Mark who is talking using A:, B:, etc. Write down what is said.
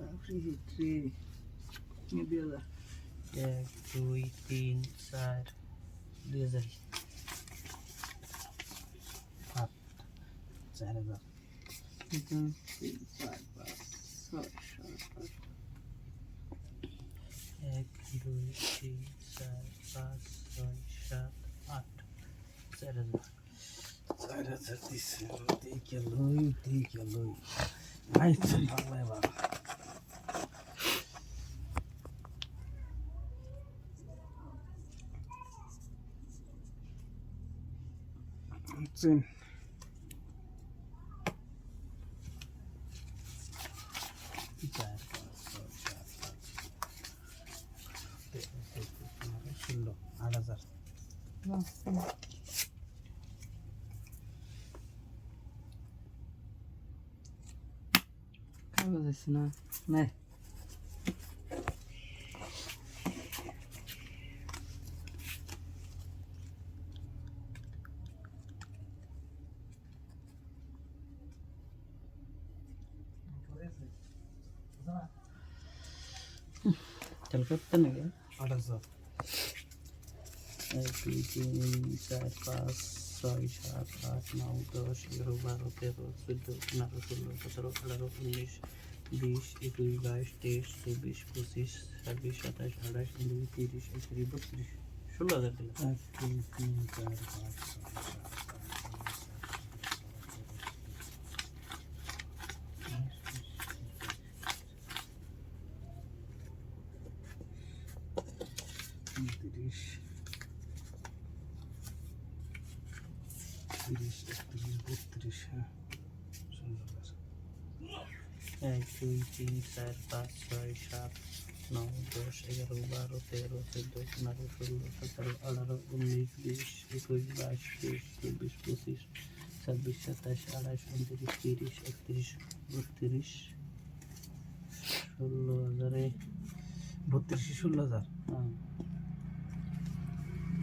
A: এক
B: দুই তিন চার দুই হাজার সাত চার হাজার
A: চার পাঁচ
B: এক দুই তিন চার পাঁচ ছয় সাত আট চার হাজার
C: চার হাজার দিচ্ছে দেখে লই দেখে লই আইসে
B: বাংলায় বাংলা Unsinn. ষোলো আট হাজার কাগজ আছে না নাই चल के कितना गया आठ सौ एक तीन चार पाँच छः सात आठ नौ दस ग्यारह बारह तेरह चौदह पंद्रह सोलह सत्रह अठारह उन्नीस बीस इक्कीस बाईस तेईस चौबीस पच्चीस छब्बीस सत्ताईस अट्ठाईस उन्नीस तीस इक्कीस बत्तीस सोलह हज़ार तीन
C: चार पाँच তিন চার উনত্রিশ তিরিশ একত্রিশ বত্রিশ হ্যাঁ
B: এক দুই তিন চার পাঁচ ছয় সাত নয় দশ এগারো বারো তেরো চোদ্দো পনেরো ষোলো সতেরো আঠারো উনিশ বিশ একুশ বাইশ তেইশ চব্বিশ পঁচিশ ছাব্বিশ সাতাশ আঠাশ উনত্রিশ তিরিশ একত্রিশ বত্রিশ ষোলো হাজারে
C: বত্রিশে ষোলো হাজার
B: হ্যাঁ